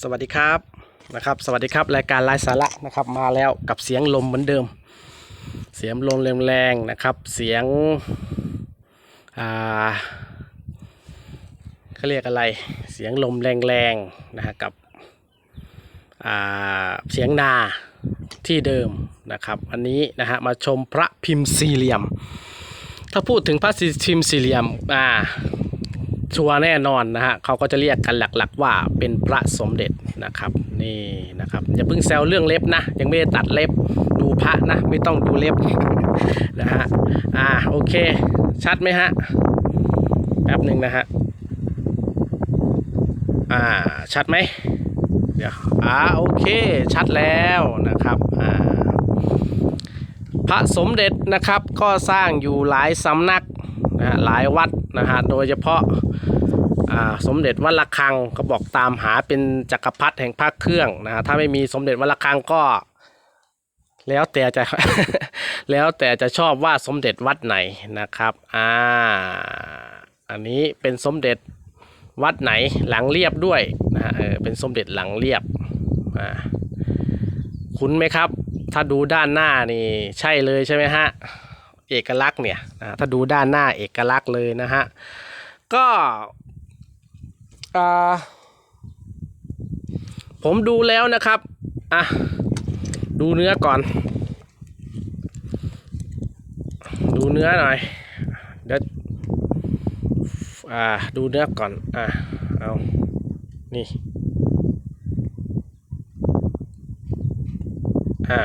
สวัสดีครับนะครับ สวัสดีครับรายการไลฟ์สาระนะครับ มาแล้วกับเสียงลมเหมือนเดิม เสียงลมแรงๆนะครับ เสียงอ่าเขาเรียกอะไรเสียงลมแรงๆนะฮะกับอ่าเสียงนาที่เดิมนะครับอันนี้นะฮะมาชมพระพิมพ์สี่เหลี่ยม ถ้าพูดถึงพระพิมพ์สี่เหลี่ยมอ่า ชัวร์แน่นอนนะฮะเขาก็จะเรียกกันหลักๆ ว่าเป็นพระสมเด็จนะครับนี่นะครับอย่าเพิ่งแซวเรื่องเล็บนะ ยังไม่ได้ตัดเล็บดูพระนะ ไม่ต้องดูเล็บนะฮะอ่าโอเค ชัดไหมฮะแป๊บหนึ่งนะฮะอ่าชัดไหมเดี๋ยวอ่าโอเคชัดแล้วนะครับอ่าพระสมเด็จนะครับก็สร้างอยู่หลายสำนักนะฮะหลายวัดนะฮะโดยเฉพาะ สมเด็จวัดระฆังก็บอกตามหาเป็นจักรพรรดิแห่งพระเครื่องนะฮะถ้าไม่มีสมเด็จวัดระฆังก็ แล้วแต่จะแล้วแต่จะชอบว่าสมเด็จวัดไหนนะครับอ่าอันนี้เป็นสมเด็จวัดไหนหลังเรียบด้วยนะฮะเออเป็นสมเด็จหลังเรียบอ่าคุ้นไหมครับ ถ้าดูด้านหน้านี่ใช่เลยใช่ไหมฮะเอกลักษณ์เนี่ยนะถ้าดูด้านหน้าเอกลักษณ์เลยนะฮะก็ ผมดูแล้วนะครับ อะ ดูเนื้อก่อน ดูเนื้อหน่อย เดี๋ยว อ่า ดูเนื้อก่อน อะ เอา นี่ อ่า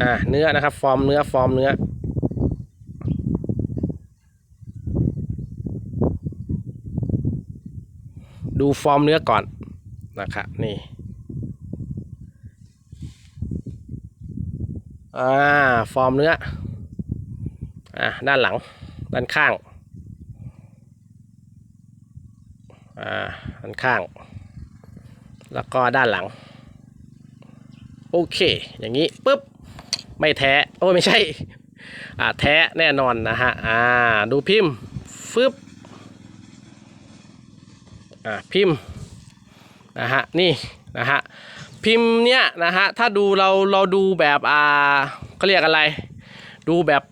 อ่าเนื้อนะครับ ฟอร์มเนื้อ ฟอร์มเนื้อ ดูฟอร์มเนื้อก่อนนะครับนี่อ่าฟอร์มเนื้ออ่าด้านหลังด้านข้างอ่าด้านข้าง แล้วก็ด้านหลัง โอเค อย่างนี้ปุ๊บไม่แท้โอ้ไม่ใช่อ่าแท้แน่นอนนะฮะอ่าดูพิมพ์ฟึบ อ่าพิมพ์นะฮะนี่นะฮะพิมพ์เนี้ยนะฮะถ้าดูเราเราดูแบบอ่าเขาเรียกอะไร ดูแบบ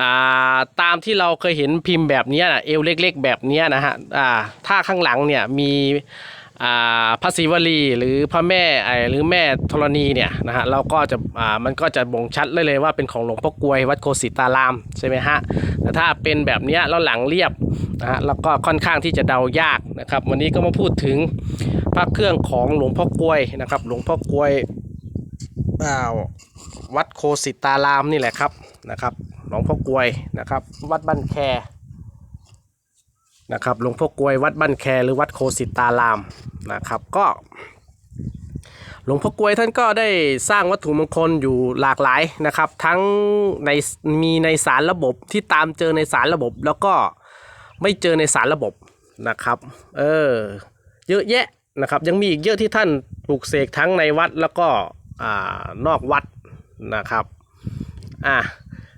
อ่าตามที่เราเคยเห็นพิมพ์แบบเนี้ยนะเอวเล็ก ๆ แบบเนี้ยนะฮะอ่าถ้าข้างหลังเนี่ยมี พระศิวลีหรือพระแม่ไอหรือแม่ธรณีเนี่ยนะฮะเราก็จะอ่ามันก็จะบ่งชัดเลยเลยว่าเป็นของหลวงพ่อกลวยวัดโคสิตารามใช่ไหมฮะแต่ถ้าเป็นแบบนี้แล้วหลังเรียบนะฮะแล้วก็ค่อนข้างที่จะเดายากนะครับ วันนี้ก็มาพูดถึงพระเครื่องของหลวงพ่อกลวยนะครับ หลวงพ่อกลวยวัดโคสิตารามนี่แหละครับนะครับหลวงพ่อกลวยนะครับ วัดบ้านแค นะครับหลวงพ่อกลวยวัดบ้านแคหรือวัดโคสิตารามนะครับก็หลวงพ่อกลวยท่านก็ได้สร้างวัตถุมงคลอยู่หลากหลายนะครับ ทั้งในมีในสารระบบที่ตามเจอในสารระบบ แล้วก็ไม่เจอในสารระบบนะครับ เออเยอะแยะนะครับ ยังมีอีกเยอะที่ท่านปลูกเสกทั้งในวัดแล้วก็อ่านอกวัดนะครับอ่า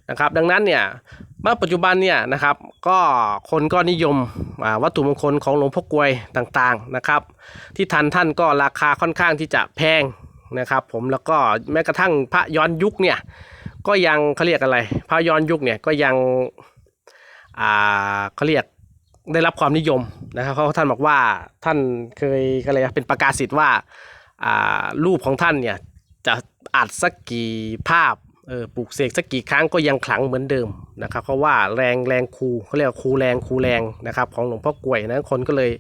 นะครับ ดังนั้นเนี่ย มาปัจจุบันเนี่ยนะครับก็คนก็นิยมวัตถุมงคลของหลวงพ่อกวยต่างๆนะครับ ที่ทันท่านก็ราคาค่อนข้างที่จะแพงนะครับ ผมแล้วก็แม้กระทั่งพระย้อนยุคเนี่ยก็ยังเขาเรียกอะไร พระย้อนยุคเนี่ยก็ยังอ่าเขาเรียกได้รับความนิยมนะครับเพราะท่านบอกว่าท่านเคยก็เลยเป็นประกาศสิทธิ์ว่าอ่ารูปของท่านเนี่ยจะอัดสักกี่ภาพ เออปลูกเสกสักกี่ครั้งก็ยังขลังเหมือนเดิมนะครับเพราะว่าแรงแรงครูเขาเรียกว่าครูแรงครูแรงนะครับของหลวงพ่อกลวยนะคนก็เลย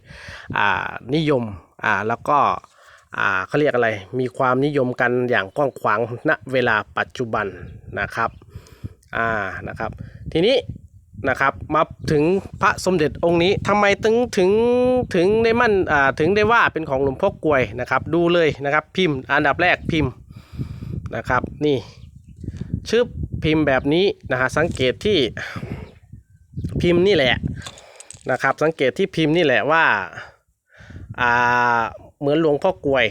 อ่านิยมอ่าแล้วก็อ่าเขาเรียกอะไรมีความนิยมกันอย่างกว้างขวางณเวลาปัจจุบันนะครับอ่านะครับ ทีนี้นะครับมาถึงพระสมเด็จองค์นี้ทำไมถึงถึงถึงได้มั่นอ่าถึงได้ว่าเป็นของหลวงพ่อกลวยนะครับ ดูเลยนะครับพิมพ์อันดับแรกพิมพ์นะครับนี่ ชึบพิมพ์แบบนี้นะฮะสังเกตที่พิมพ์นี่แหละนะครับ สังเกตที่พิมพ์นี่แหละว่าอ่าเหมือนหลวงพ่อกลวย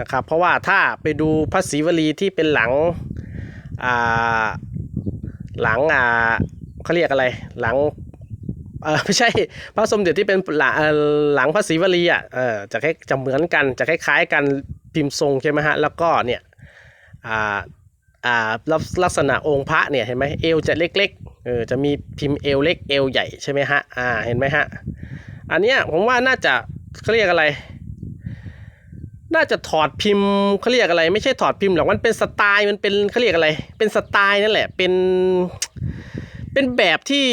นะครับ เพราะว่าถ้าไปดูพระศรีวลีที่เป็นหลังอ่าหลังอ่าเขาเรียกอะไรหลังเออไม่ใช่พระสมเด็จที่เป็นหลังหลังพระศรีวลีอะเออจะคล้ายจะเหมือนกันจะคล้ายๆกันพิมพ์ทรงใช่ไหมฮะแล้วก็เนี่ยอ่า อ่าลักลักษณะองค์พระเนี่ยเห็นไหมเอวจะเล็กๆเออจะมีพิมพ์เอวเล็กเอวใหญ่ใช่ไหมฮะอ่าเห็นไหมฮะอันเนี้ยผมว่าน่าจะเขาเรียกอะไร น่าจะถอดพิมพ์เขาเรียกอะไร ไม่ใช่ถอดพิมพ์หรอกมันเป็นสไตล์มันเป็นเขาเรียกอะไร เป็นสไตล์นั่นแหละเป็นเป็นแบบที่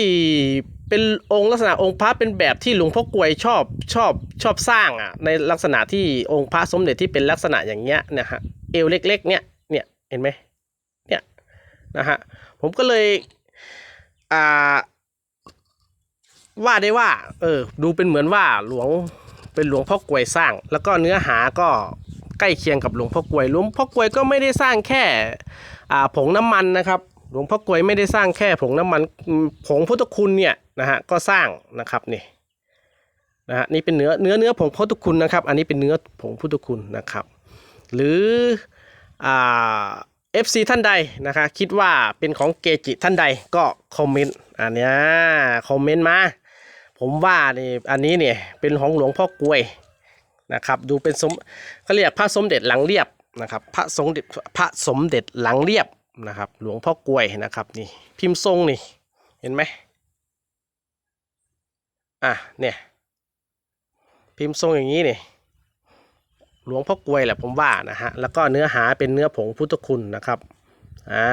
เป็นองค์ลักษณะองค์พระเป็นแบบที่หลวงพ่อกลวยชอบชอบชอบสร้างอะในลักษณะที่องค์พระสมเด็จที่เป็นลักษณะอย่างเงี้ยนะฮะเอวเล็กๆเนี่ยเนี่ยเห็นไหม นะฮะผมก็เลยอ่าว่าได้ว่า เออ ดูเป็นเหมือนว่าหลวงเป็นหลวงพ่อกลวยสร้าง แล้วก็เนื้อหาก็ใกล้เคียงกับหลวงพ่อกลวยหลวงพ่อกลวยก็ไม่ได้สร้างแค่อ่าผงน้ำมันนะครับ หลวงพ่อกลวยไม่ได้สร้างแค่ผงน้ำมันผงพุทธคุณเนี่ยนะฮะก็สร้างนะครับนี่นะฮะนี่เป็นเนื้อเนื้อเนื้อผงพุทธคุณนะครับ อันนี้เป็นเนื้อผงพุทธคุณนะครับ หรืออ่า FC ท่านใดนะคะคิดว่าเป็นของเกจิท่านใดก็คอมเมนต์อันนี้คอมเมนต์มา ผมว่านี่อันนี้เนี่ยเป็นของหลวงพ่อกลวยนะครับดูเป็นสมเขาเรียกพระสมเด็จหลังเรียบนะครับพระสมเด็จพระสมเด็จหลังเรียบนะครับหลวงพ่อกลวยนะครับนี่พิมพ์ทรงนี่เห็นไหมอะเนี่ยพิมพ์ทรงอย่างนี้นี่ หลวงพ่อกลวยแหละผมว่านะฮะแล้วก็เนื้อหาเป็นเนื้อผงพุทธคุณนะครับอ่า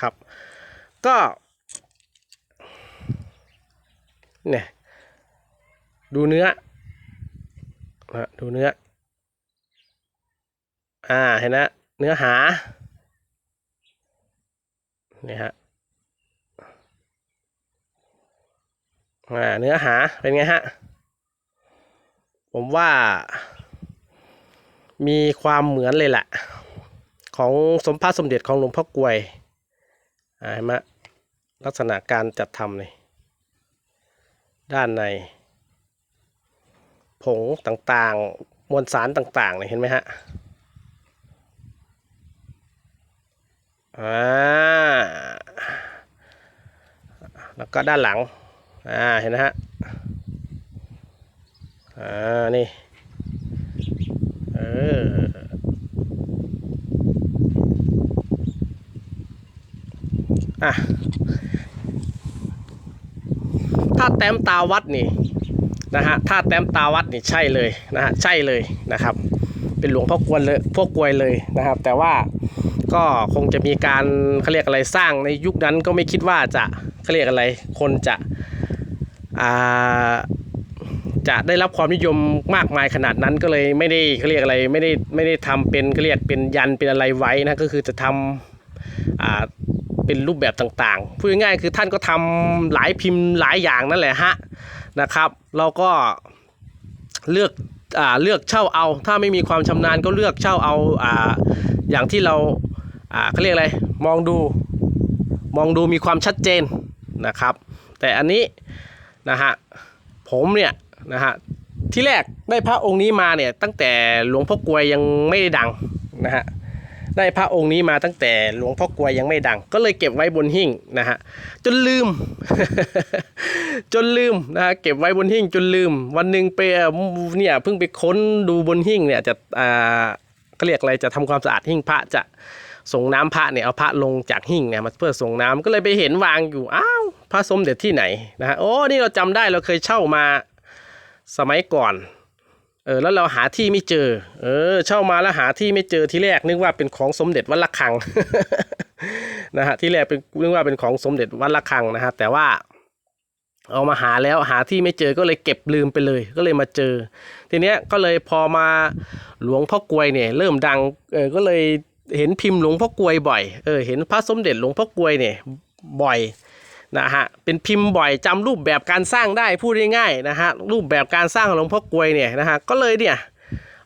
ครับ ก็เนี่ยดูเนื้อนะดูเนื้อ อ่าเห็นนะเนื้อหาเนี่ยฮะอ่าเนื้อหาเป็นไงฮะผมว่า มีความเหมือนเลยแหละของสมพระสมเด็จของหลวงพ่อกลวยอ่าเห็นไหมลักษณะการจัดทำเลยด้านใน ผงต่างๆ มวลสารต่างๆเนี่ยเห็นไหมฮะอ่าแล้วก็ด้านหลัง อ่า เห็นนะฮะ อ่า นี่ ออะถ้าแต้มตาวัดนี่นะฮะถ้าแต้มตาวัดนี่ใช่เลยนะฮะใช่เลยนะครับ เป็นหลวงพ่อกวนเลยพวกกวยเลยนะครับ แต่ว่าก็คงจะมีการเขาเรียกอะไรสร้างในยุคนั้นก็ไม่คิดว่าจะเขาเรียกอะไรคนจะอ่า จะได้รับความนิยมมากมายขนาดนั้นก็เลยไม่ได้เขาเรียกอะไรไม่ได้ไม่ได้ทำเป็นเขาเรียกเป็นยันเป็นอะไรไว้นะก็คือจะทำอ่าเป็นรูปแบบต่างๆพูดง่ายๆคือท่านก็ทำหลายพิมพ์หลายอย่างนั่นแหละฮะนะครับ เราก็เลือกอ่าเลือกเช่าเอา ถ้าไม่มีความชำนาญก็เลือกเช่าเอาอ่าอย่างที่เราอ่าเขาเรียกอะไรมองดูมองดูมีความชัดเจนนะครับ แต่อันนี้นะฮะผมเนี่ย นะฮะที่แรกได้พระองค์นี้มาเนี่ยตั้งแต่หลวงพ่อกลวยยังไม่ได้ดังนะฮะได้พระองค์นี้มาตั้งแต่หลวงพ่อกลวยยังไม่ดัง ก็เลยเก็บไว้บนหิ้งนะฮะจนลืม จนลืมนะฮะเก็บไว้บนหิ้งจนลืม วันหนึ่งไปเนี่ยเพิ่งไปค้นดูบนหิ้งเนี่ยจะอ่าเขาเรียกอะไรจะทำความสะอาดหิ้งพระจะส่งน้ำพระเนี่ยเอาพระลงจากหิ้งเนี่ยมาเพื่อส่งน้ำก็เลยไปเห็นวางอยู่อ้าวพระสมเด็จที่ไหนนะฮะโอ้นี่เราจำได้เราเคยเช่ามา สมัยก่อน เออแล้วเราหาที่ไม่เจอ เออเช่ามาแล้วหาที่ไม่เจอที่แรกนึกว่าเป็นของสมเด็จวัดระฆังนะฮะที่แรกเป็นนึกว่าเป็นของสมเด็จวัดระฆังนะฮะแต่ว่าเอามาหาแล้วหาที่ไม่เจอก็เลยเก็บลืมไปเลยก็เลยมาเจอ ทีเนี้ยก็เลยพอมาหลวงพ่อกลวยเนี่ยเริ่มดังเออก็เลยเห็นพิมพ์หลวงพ่อกลวยบ่อยเออเห็นพระสมเด็จหลวงพ่อกลวยเนี่ยบ่อย นะฮะเป็นพิมพ์บ่อยจำรูปแบบการสร้างได้พูดง่ายๆนะฮะรูปแบบการสร้างของหลวงพ่อกวยเนี่ยนะฮะก็เลยเนี่ย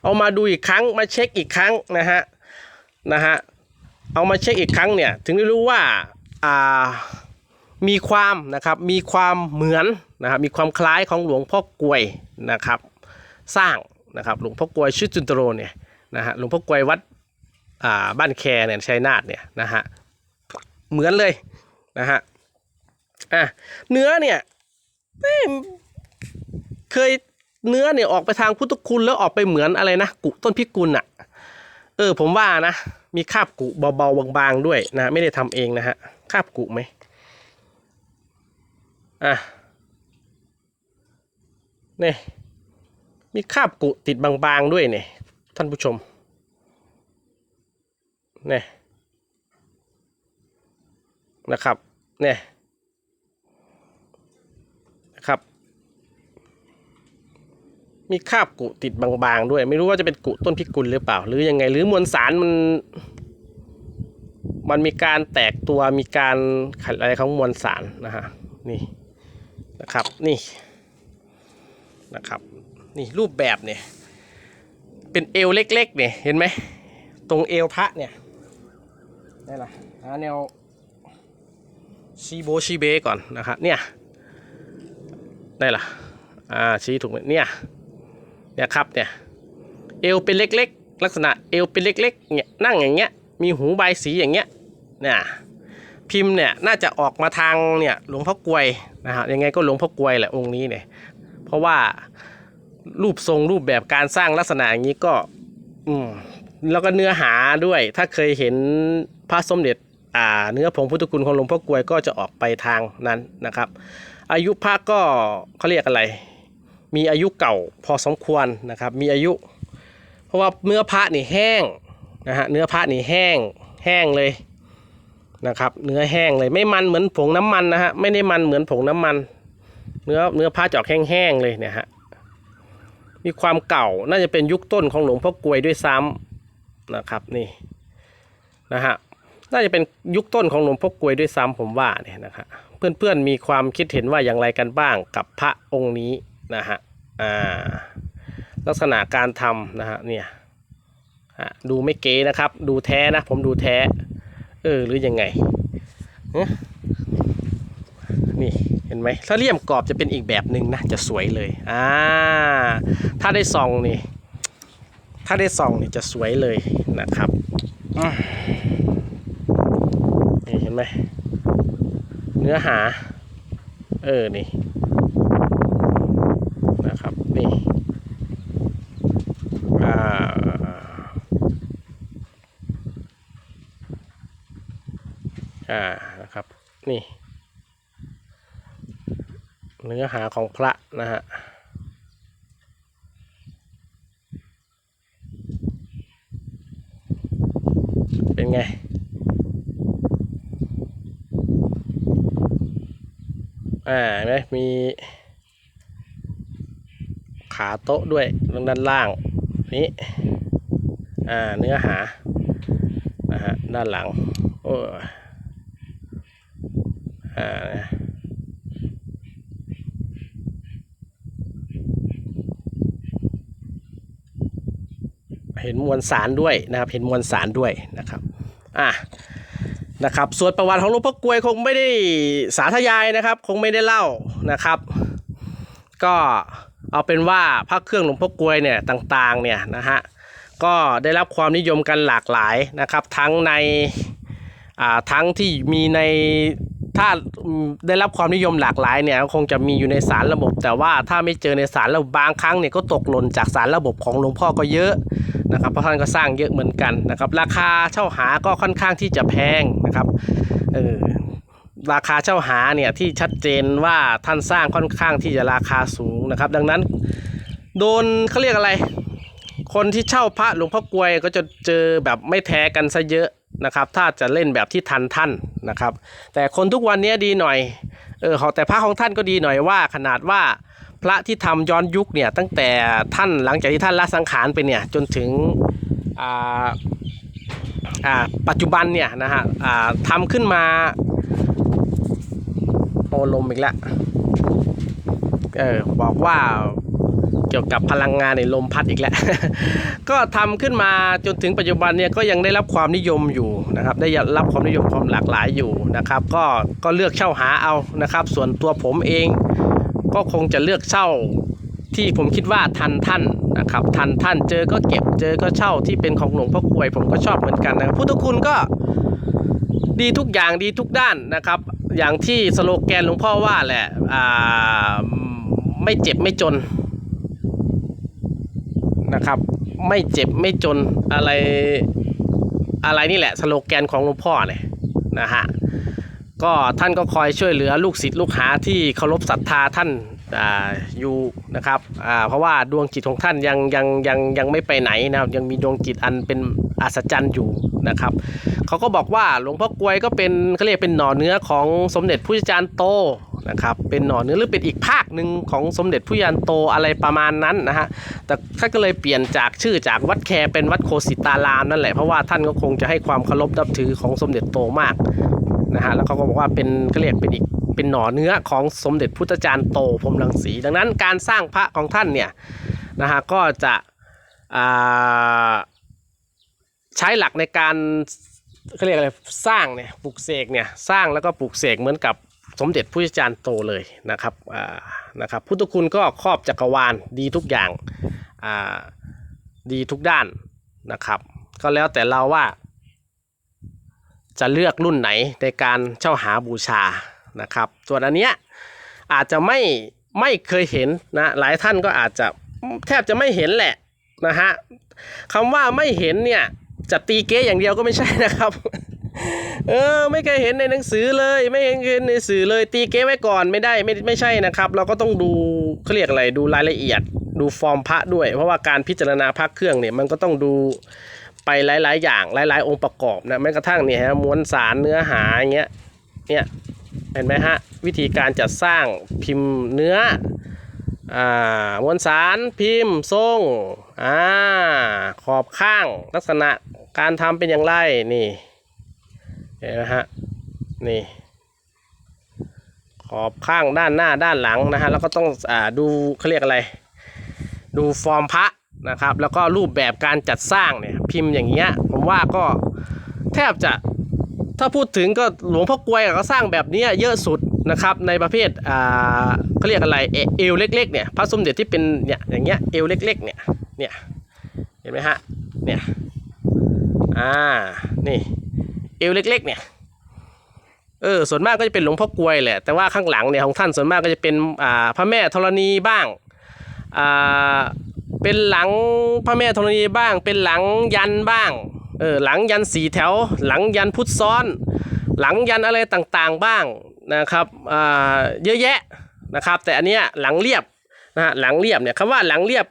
เอามาดูอีกครั้งมาเช็คอีกครั้งนะฮะนะฮะเอามาเช็คอีกครั้งเนี่ยถึงได้รู้ว่าอ่ามีความนะครับมีความเหมือนนะครับมีความคล้ายของหลวงพ่อกวยนะครับสร้างนะครับหลวงพ่อกวยชื่อจุนตโรเนี่ยนะฮะหลวงพ่อกวยวัดอ่าบ้านแคเนี่ยชัยนาทเนี่ยนะฮะเหมือนเลยนะฮะ อะเนื้อเนี่ยเคยเนื้อเนี่ยออกไปทางพุทธคุณแล้วออกไปเหมือนอะไรนะกุต้นพิกุลอะเออผมว่านะ มีคาบกุเบาๆบางๆด้วยนะ ไม่ได้ทำเองนะฮะคาบกุไหมอะนี่มีคาบกุติดบางๆด้วยเนี่ยท่านผู้ชมเนี่ยนะครับเนี่ย นะครับ มีคาบกุติดบางๆด้วย ไม่รู้ว่าจะเป็นกุต้นพิกุลหรือเปล่า หรือยังไง หรือมวลสารมัน มันมีการแตกตัวมีการขัดอะไรของมวลสารนะฮะนี่นะครับนี่นะครับนี่รูปแบบเนี่ยเป็นเอวเล็กๆเนี่ยเห็นไหมตรงเอวพระเนี่ยนี่แหละแนวชีโบชีเบก่อนนะครับเนี่ย ได้ละอ่าชี้ถูกไหมเนี่ยเนี่ยครับเนี่ยเอวเป็นเล็กๆ ลักษณะเอวเป็นเล็กๆเนี่ยนั่งอย่างเงี้ยมีหูใบสีอย่างเงี้ยเนี่ยพิมพ์เนี่ยน่าจะออกมาทางเนี่ยหลวงพ่อกลวยนะฮะยังไงก็หลวงพ่อกลวยแหละองค์นี้เนี่ยเพราะว่ารูปทรงรูปแบบการสร้างลักษณะอย่างนี้ก็อืมแล้วก็เนื้อหาด้วยถ้าเคยเห็นพระสมเด็จอ่าเนื้อผงพุทธคุณของหลวงพ่อกลวยก็จะออกไปทางนั้นนะครับ อายุพระก็เขาเรียกอะไร มีอายุเก่าพอสมควรนะครับ มีอายุ เพราะว่าเนื้อพระนี่แห้งนะฮะเนื้อพระนี่แห้งแห้งเลยนะครับ เนื้อแห้งเลยไม่มันเหมือนผงน้ำมันนะฮะไม่ได้มันเหมือนผงน้ำมัน เนื้อเนื้อพระจอกแห้งๆเลยเนี่ยฮะมีความเก่าน่าจะเป็นยุคต้นของหลวงพ่อกลวยด้วยซ้ำนะครับนี่นะฮะน่าจะเป็นยุคต้นของหลวงพ่อกลวยด้วยซ้ำผมว่าเนี่ยนะฮะ เพื่อนๆมีความคิดเห็นว่าอย่างไรกันบ้างกับพระองค์นี้นะฮะอ่าลักษณะการทำนะฮะเนี่ยดูไม่เก๋นะครับ ดูแท้นะ ผมดูแท้ เออหรือยังไงเอ๊ะนี่เห็นไหมถ้าเลี่ยมกรอบจะเป็นอีกแบบหนึ่งนะจะสวยเลยอ่าถ้าได้ส่องนี่ถ้าได้ส่องนี่จะสวยเลยนะครับอืม นี่เห็นไหมเนื้อหา เออ นี่ นะครับ นี่อ่าอ่า นะครับ นี่ เนื้อหาของพระนะฮะเป็นไง อ่าเห็นไหมมีขาโต๊ะด้วยตรงด้านล่างนี้อ่าเนื้อหานะฮะด้านหลังโอ้อ่าเห็นมวลสารด้วยนะครับ เห็นมวลสารด้วยนะครับ อะ นะครับส่วนประวัติของหลวงพ่อกลวยคงไม่ได้สาธยายนะครับ คงไม่ได้เล่านะครับ ก็เอาเป็นว่าพระเครื่องหลวงพ่อกลวยเนี่ยต่างๆเนี่ยนะฮะก็ได้รับความนิยมกันหลากหลายนะครับ ทั้งในทั้งที่มีใน ถ้าได้รับความนิยมหลากหลายเนี่ยคงจะมีอยู่ในสารระบบ แต่ว่าถ้าไม่เจอในสารระบบบางครั้งเนี่ยก็ตกหล่นจากสารระบบของหลวงพ่อก็เยอะนะครับเพราะท่านก็สร้างเยอะเหมือนกันนะครับราคาเช่าหาก็ค่อนข้างที่จะแพงนะครับเออราคาเช่าหาเนี่ยที่ชัดเจนว่าท่านสร้างค่อนข้างที่จะราคาสูงนะครับ ดังนั้นโดนเขาเรียกอะไร คนที่เช่าพระหลวงพ่อกวยก็จะเจอแบบไม่แท้กันซะเยอะ นะครับ ถ้าจะเล่นแบบที่ทันท่านนะครับ แต่คนทุกวันนี้ดีหน่อยเออแต่พระของท่านก็ดีหน่อยว่า ขนาดว่าพระที่ทำย้อนยุคเนี่ยตั้งแต่ท่านหลังจากที่ท่านละสังขารไปเนี่ยจนถึงอ่าอ่าปัจจุบันเนี่ยนะฮะอ่าทำขึ้นมาโอลมอีกแล้วเออบอกว่า เกี่ยวกับพลังงานในลมพัดอีกแล้ว ก็ทำขึ้นมาจนถึงปัจจุบันเนี่ยก็ยังได้รับความนิยมอยู่นะครับ ได้รับความนิยมความหลากหลายอยู่นะครับ ก็ก็เลือกเช่าหาเอานะครับ ส่วนตัวผมเอง ก็คงจะเลือกเช่าที่ผมคิดว่าทันท่านนะครับ ทันท่านเจอก็เก็บเจอก็เช่าที่เป็นของหลวงพ่อกวยผมก็ชอบเหมือนกันนะครับพุทธคุณก็ดีทุกอย่างดีทุกด้านนะครับ อย่างที่สโลแกนหลวงพ่อว่าแหละไม่เจ็บไม่จน นะครับ ไม่เจ็บไม่จนอะไรอะไรนี่แหละสโลแกนของหลวงพ่อเนี่ยนะฮะก็ท่านก็คอยช่วยเหลือลูกศิษย์ลูกหาที่เคารพศรัทธาท่านอาอยู่นะครับอ่าเพราะว่าดวงจิตของท่านยังยังยังยังไม่ไปไหนนะครับยังมีดวงจิตอันเป็นอัศจรรย์อยู่นะครับเขาก็บอกว่าหลวงพ่อกลวยก็เป็นเขาเรียกเป็นหน่อเนื้อของสมเด็จผู้จารย์โต นะครับ เป็นหน่อเนื้อหรือเป็นอีกภาคหนึ่งของสมเด็จผู้จารย์โตอะไรประมาณนั้นนะฮะ แต่ท่านก็เลยเปลี่ยนจากชื่อจากวัดแคเป็นวัดโคสิตารามนั่นแหละ เพราะว่าท่านก็คงจะให้ความเคารพนับถือของสมเด็จโตมากนะฮะ แล้วเขาก็บอกว่าเป็นเขาเรียกเป็นอีกเป็นหน่อเนื้อของสมเด็จพุทธจารย์โตพรมรังสี ดังนั้นการสร้างพระของท่านเนี่ยนะฮะก็จะใช้หลักในการเขาเรียกอะไร สร้างเนี่ย ปลูกเสกเนี่ย สร้างแล้วก็ปลูกเสกเหมือนกับ สมเด็จพระจารย์โตเลยนะครับนะครับพุทธคุณก็ครอบจักรวาลดีทุกอย่างาดีทุกด้านนะครับ ก็แล้วแต่เราว่า จะเลือกรุ่นไหนในการเช่าหาบูชานะครับ ส่วนอันเนี้ยอาจจะไม่ไม่เคยเห็นนะหลายท่านก็อาจจะแทบจะไม่เห็นแหละนะฮะคำว่าไม่เห็นเนี่ยจะตีเก๊อย่างเดียวก็ไม่ใช่นะครับ เออไม่เคยเห็นในหนังสือเลย ไม่เคยเห็นในสื่อเลยตีเก๊ไว้ก่อนไม่ได้ไม่ไม่ใช่นะครับ เราก็ต้องดูเขาเรียกอะไรดูรายละเอียด ดูฟอร์มพระด้วย เพราะว่าการพิจารณาพระเครื่องเนี่ยมันก็ต้องดูไปหลาย ๆ อย่างหลาย ๆ องค์ประกอบนะแม้กระทั่งเนี่ยฮะมวลสารเนื้อหาอย่างเงี้ยเนี่ยเห็นไหมฮะวิธีการจัดสร้างพิมพ์เนื้ออ่ามวลสารพิมพ์ทรงอ่าขอบข้างลักษณะการทำเป็นอย่างไรนี่ เห็นไหมฮะนี่ ขอบข้างด้านหน้าด้านหลังนะฮะแล้วก็ต้องอ่าดูเขาเรียกอะไร ดูฟอร์มพระนะครับ แล้วก็รูปแบบการจัดสร้างเนี่ยพิมพ์อย่างเงี้ยผมว่าก็แทบจะถ้าพูดถึงก็หลวงพ่อกลวยก็สร้างแบบนี้เยอะสุดนะครับในประเภทอ่าเขาเรียกอะไรเอเอวเล็กๆเนี่ยพระสมเด็จที่เป็นเนี่ยอย่างเงี้ยเอวเล็กๆเนี่ยเนี่ยเห็นไหมฮะเนี่ยอ่านี่ เอวเล็ก ๆ เนี่ยเออส่วนมากก็จะเป็นหลวงพ่อกลวยแหละแต่ว่าข้างหลังเนี่ยของท่านส่วนมากก็จะเป็นอ่าพระแม่ธรณีบ้างอ่าเป็นหลังพระแม่ธรณีบ้าง เป็นหลังยันบ้างเออหลังยันสีแถว หลังยันพุทธซ้อน หลังยันอะไรต่างๆบ้างนะครับอ่าเยอะแยะนะครับ แต่อันเนี้ยหลังเรียบนะฮะหลังเรียบเนี่ยคำว่าหลังเรียบ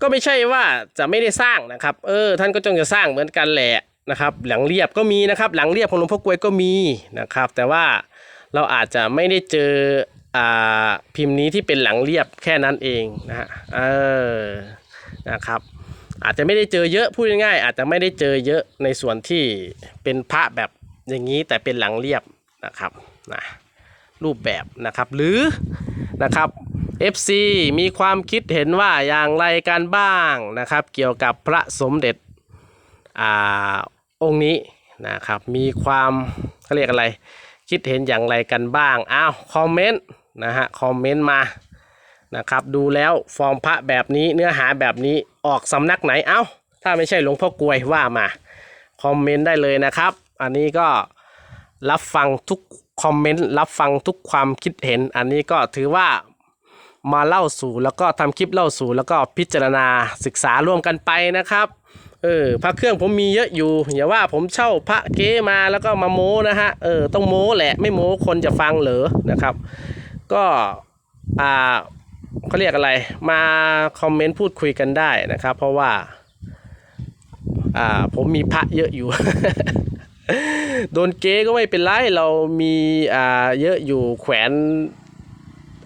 ก็ไม่ใช่ว่าจะไม่ได้สร้างนะครับ เออ ท่านก็จงจะสร้างเหมือนกันแหละ นะครับหลังเรียบก็มีนะครับ หลังเรียบของหลวงพ่อกลวยก็มีนะครับ แต่ว่าเราอาจจะไม่ได้เจออ่าพิมพ์นี้ที่เป็นหลังเรียบแค่นั้นเองนะฮะเออนะครับอาจจะไม่ได้เจอเยอะพูดง่ายๆอาจจะไม่ได้เจอเยอะในส่วนที่เป็นพระแบบอย่างนี้แต่เป็นหลังเรียบนะครับนะรูปแบบนะครับหรือนะครับ FC มีความคิดเห็นว่าอย่างไรกันบ้างนะครับ เกี่ยวกับพระสมเด็จอ่า องค์นี้นะครับ มีความเขาเรียกอะไร คิดเห็นอย่างไรกันบ้าง อ้าวคอมเมนต์นะฮะคอมเมนต์มานะครับดูแล้วฟอร์มพระแบบนี้เนื้อหาแบบนี้ออกสำนักไหนเอ้า ถ้าไม่ใช่หลวงพ่อกลวยว่ามาคอมเมนต์ได้เลยนะครับ อันนี้ก็รับฟังทุกคอมเมนต์รับฟังทุกความคิดเห็น อันนี้ก็ถือว่ามาเล่าสู่แล้วก็ทำคลิปเล่าสู่แล้วก็พิจารณาศึกษาร่วมกันไปนะครับ เออพระเครื่องผมมีเยอะอยู่อย่าว่าผมเช่าพระเก๊มาแล้วก็มาโม้นะฮะเออต้องโม้แหละไม่โม้คนจะฟังเหรอนะครับ ก็อ่าเขาเรียกอะไรมาคอมเมนต์พูดคุยกันได้นะครับ เพราะว่าอ่าผมมีพระเยอะอยู่ โดนเก๊ก็ไม่เป็นไรเรามีอ่าเยอะอยู่แขวน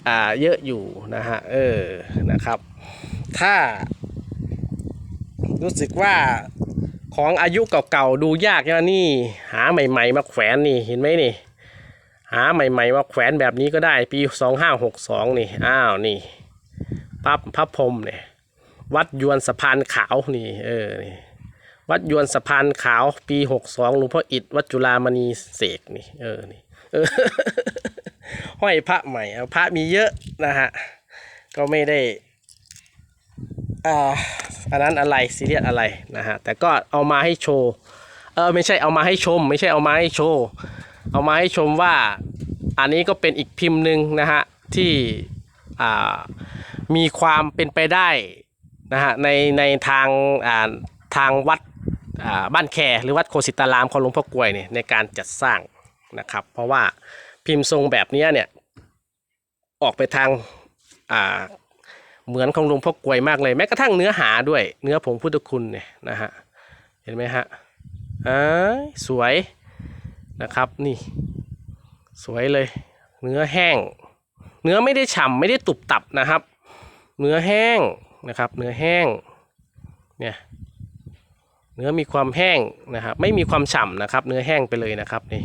อ่าเยอะอยู่นะฮะเออนะครับ ถ้า รู้สึกว่าของอายุเก่าๆดูยากนะนี่ หาใหม่ๆมาแขวนนี่เห็นไหมนี่ หาใหม่ๆมาแขวนแบบนี้ก็ได้ปีสองห้าหกสองนี่อ้าวนี่พับพับพรมเนี่ยวัดยวนสะพานขาวนี่เออนี่วัดยวนสะพานขาวปีหกสองหลวงพ่ออิฐวัดจุฬามณีเสกนี่เออนี่เออห้อยพระใหม่พระมีเยอะนะฮะก็ไม่ได้ อ่าอันนั้นอะไรซีเรียสอะไรนะฮะแต่ก็เอามาให้โชว์เออไม่ใช่เอามาให้ชม ไม่ใช่เอามาให้โชว์เอามาให้ชมว่าอันนี้ก็เป็นอีกพิมพ์หนึ่งนะฮะที่มีความเป็นไปได้นะฮะในในทางาทางวัดบ้านแคหรือวัดโคสิตารามของหลวงพ่อกลวยเนี่ยในการจัดสร้างนะครับเพราะว่าพิมพ์ทรงแบบนี้เนี่ยออกไปทางา เหมือนของหลวงพ่อกลวยมากเลย แม้กระทั่งเนื้อหาด้วย เนื้อผงพุทธคุณเนี่ยนะฮะเห็นไหมฮะอ่าสวยนะครับนี่ สวยเลย เนื้อแห้ง เนื้อไม่ได้ฉ่ำไม่ได้ตุบตับนะครับ เนื้อแห้งนะครับ เนื้อแห้งเนี่ยเนื้อมีความแห้งนะครับ ไม่มีความฉ่ำนะครับ เนื้อแห้งไปเลยนะครับนี่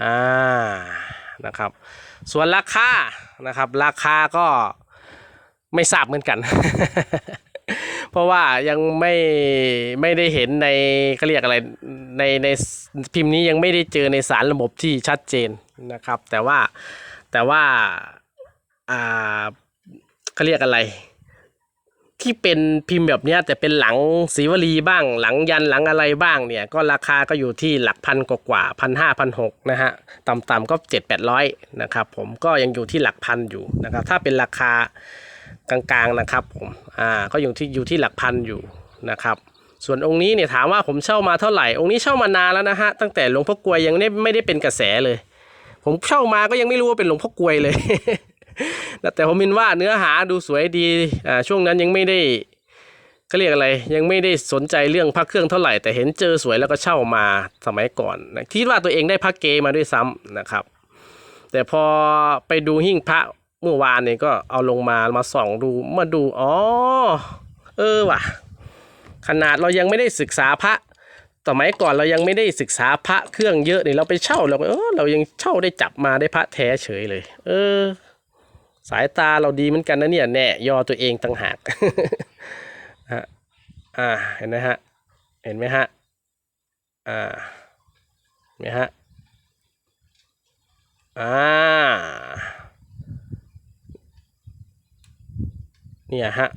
อ่านะครับ ส่วนราคานะครับ ราคาก็ ไม่ทราบเหมือนกัน เพราะว่ายังไม่ไม่ได้เห็นในเขาเรียกอะไรในในพิมพ์นี้ยังไม่ได้เจอในสารระบบที่ชัดเจนนะครับ แต่ว่าแต่ว่าอ่าเขาเรียกอะไร ที่เป็นพิมพ์แบบนี้แต่เป็นหลังสีวลีบ้าง หลังยันหลังอะไรบ้างเนี่ยก็ราคาก็อยู่ที่หลักพันกว่าพันห้าพันหกนะฮะต่ำๆก็เจ็ดแปดร้อยนะครับผมก็ยังอยู่ที่หลักพันอยู่นะครับถ้าเป็นราคา กลางๆนะครับผมอ่าก็อยู่ที่อยู่ที่หลักพันอยู่นะครับ ส่วนองค์นี้เนี่ยถามว่าผมเช่ามาเท่าไหร่ องค์นี้เช่ามานานแล้วนะฮะตั้งแต่หลวงพ่อกลวยยังไม่ไม่ได้เป็นกระแสเลย ผมเช่ามาก็ยังไม่รู้ว่าเป็นหลวงพ่อกลวยเลย แต่ผมมินว่าเนื้อหาดูสวยดีอ่าช่วงนั้นยังไม่ได้เขาเรียกอะไรยังไม่ได้สนใจเรื่องพระเครื่องเท่าไหร่ แต่เห็นเจอสวยแล้วก็เช่ามาสมัยก่อนนะคิดว่าตัวเองได้พระเกมาด้วยซ้ำนะครับ แต่พอไปดูหิ้งพระ เมื่อวานเนี่ยก็เอาลงมามาส่องดูมาดูอ๋อเออว่ะ ขนาดเรายังไม่ได้ศึกษาพระสมัยก่อนเรายังไม่ได้ศึกษาพระเครื่องเยอะนี่เราไปเช่าเราก็เออเรายังเช่าได้จับมาได้พระแท้เฉยเลย เออ สายตาเราดีเหมือนกันนะเนี่ยแน่ยอตัวเองต่างหากฮะอ่าเห็นไหมฮะ เห็นไหมฮะอ่าเห็นไหมฮะอ่า เนี่ยฮะ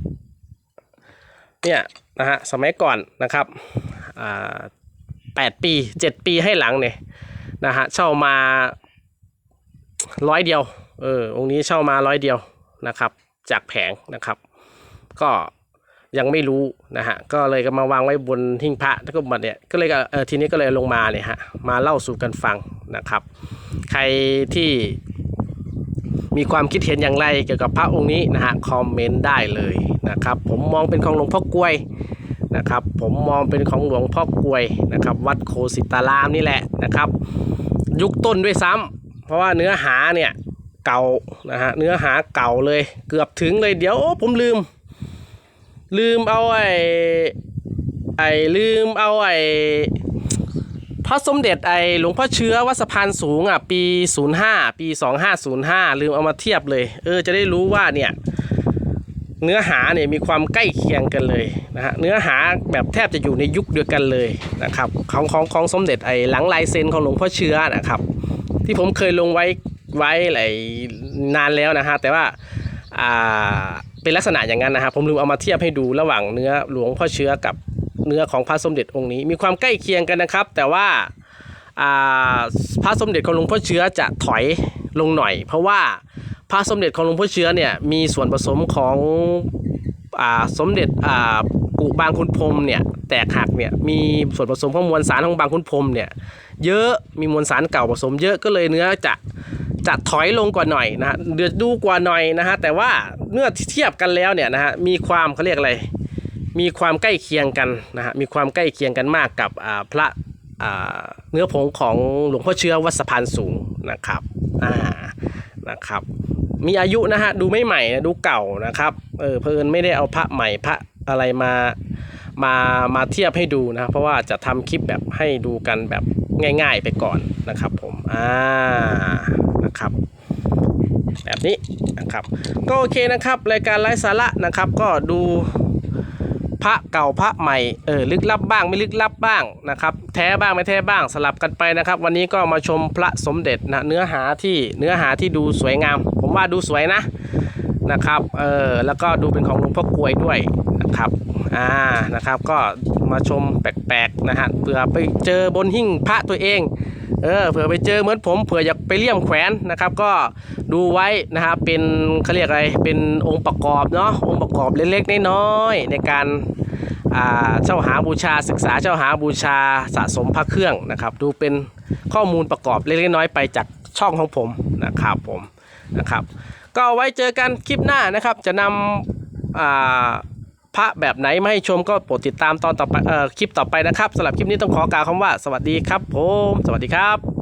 เนี่ยนะฮะสมัยก่อนนะครับอ่าแปดปีเจ็ดปีให้หลังเนี่ยนะฮะเช่ามาร้อยเดียวเออองค์นี้เช่ามาร้อยเดียวนะครับ จากแผงนะครับ ก็ยังไม่รู้นะฮะก็เลยก็มาวางไว้บนหิ้งพระแล้วก็มาเนี่ยก็เลยก็เออทีนี้ก็เลยลงมาเนี่ยฮะมาเล่าสู่กันฟังนะครับ ใครที่ มีความคิดเห็นอย่างไรเกี่ยวกับพระองค์นี้นะฮะคอมเมนต์ได้เลยนะครับ ผมมองเป็นของหลวงพ่อกล้วยนะครับ ผมมองเป็นของหลวงพ่อกล้วยนะครับ วัดโคสิตารามนี่แหละนะครับ ยุคต้นด้วยซ้ำเพราะว่าเนื้อหาเนี่ยเก่านะฮะเนื้อหาเก่าเลยเกือบถึงเลยเดี๋ยวผมลืม ลืมเอาไอ้ไอ้ลืมเอาไอ้ พระสมเด็จไอหลวงพ่อเชื้อวัดสะพานสูงอะปี 05 ปี 2505 ลืมเอามาเทียบเลย เออจะได้รู้ว่าเนี่ยเนื้อหาเนี่ยมีความใกล้เคียงกันเลยนะฮะเนื้อหาแบบแทบจะอยู่ในยุคเดียวกันเลยนะครับของของของสมเด็จไอหลังลายเซ็นของหลวงพ่อเชื้อนะครับ ที่ผมเคยลงไว้ไว้หลายนานแล้วนะฮะแต่ว่าอ่าเป็นลักษณะอย่างนั้นนะฮะผมลืมเอามาเทียบให้ดูระหว่างเนื้อหลวงพ่อเชื้อกับ เนื้อของพระสมเด็จองค์นี้ มีความใกล้เคียงกันนะครับ แต่ว่าพระสมเด็จของหลวงพ่อเชื้อจะถอยลงหน่อย เพราะว่าพระสมเด็จของหลวงพ่อเชื้อเนี่ยมีส่วนผสมของอสมเด็จกุบางคุณพรมเนี่ยแตกหักเนี่ยมีส่วนผสมของมวลสารของบางคุณพรมเนี่ยเยอะมีมวลสารเก่าผสมเยอะก็เลยเนื้อจะจะถอยลงกว่าหน่อยนะฮะเดือดดูกว่าหน่อยนะฮะแต่ว่าเมื่อเทียบกันแล้วเนี่ยนะฮะมีความเขาเรียกอะไร มีความใกล้เคียงกันนะฮะมีความใกล้เคียงกันมากกับอ่าพระอ่าเนื้อผงของหลวงพ่อเชื้อวัดสะพานสูงนะครับอ่านะครับ มีอายุนะฮะดูไม่ใหม่นะดูเก่านะครับเออเพลินไม่ได้เอาพระใหม่พระอะไรมามามาเทียบให้ดูนะเพราะว่าจะทำคลิปแบบให้ดูกันแบบง่าย ๆไปก่อนนะครับผมอ่านะครับแบบนี้นะครับก็โอเคนะครับรายการไร้สาระนะครับ ก็ดู ระเก่าพระใหม่เออลึกลับบ้างไม่ลึกลับบ้างนะครับแท้บ้างไม่แท้บ้างสลับกันไปนะครับ วันนี้ก็มาชมพระสมเด็จนะเนื้อหาที่เนื้อหาที่ดูสวยงาม ผมว่าดูสวยนะนะครับเออแล้วก็ดูเป็นของหลวงพ่อกลวยด้วยนะครับอ่านะครับก็มาชมแปลกๆนะฮะเผื่อไปเจอบนหิ้งพระตัวเอง เออเผื่อไปเจอเหมือนผมเผื่ออยากไปเลี่ยมแขวนนะครับ ก็ดูไว้นะครับเป็นเขาเรียกอะไรเป็นองค์ประกอบเนาะองค์ประกอบเล็กๆน้อยๆในการอ่าเจ้าหาบูชาศึกษาเจ้าหาบูชาสะสมพระเครื่องนะครับ ดูเป็นข้อมูลประกอบเล็กๆน้อยๆไปจากช่องของผมนะครับผมนะครับ ก็ไว้เจอกันคลิปหน้านะครับจะนำอ่า พระแบบไหนมาให้ชมก็โปรดติดตามตอนต่อไปออคลิปต่อไปนะครับสำหรับคลิปนี้ต้องขอกล่าวคำว่าสวัสดีครับผม สวัสดีครับ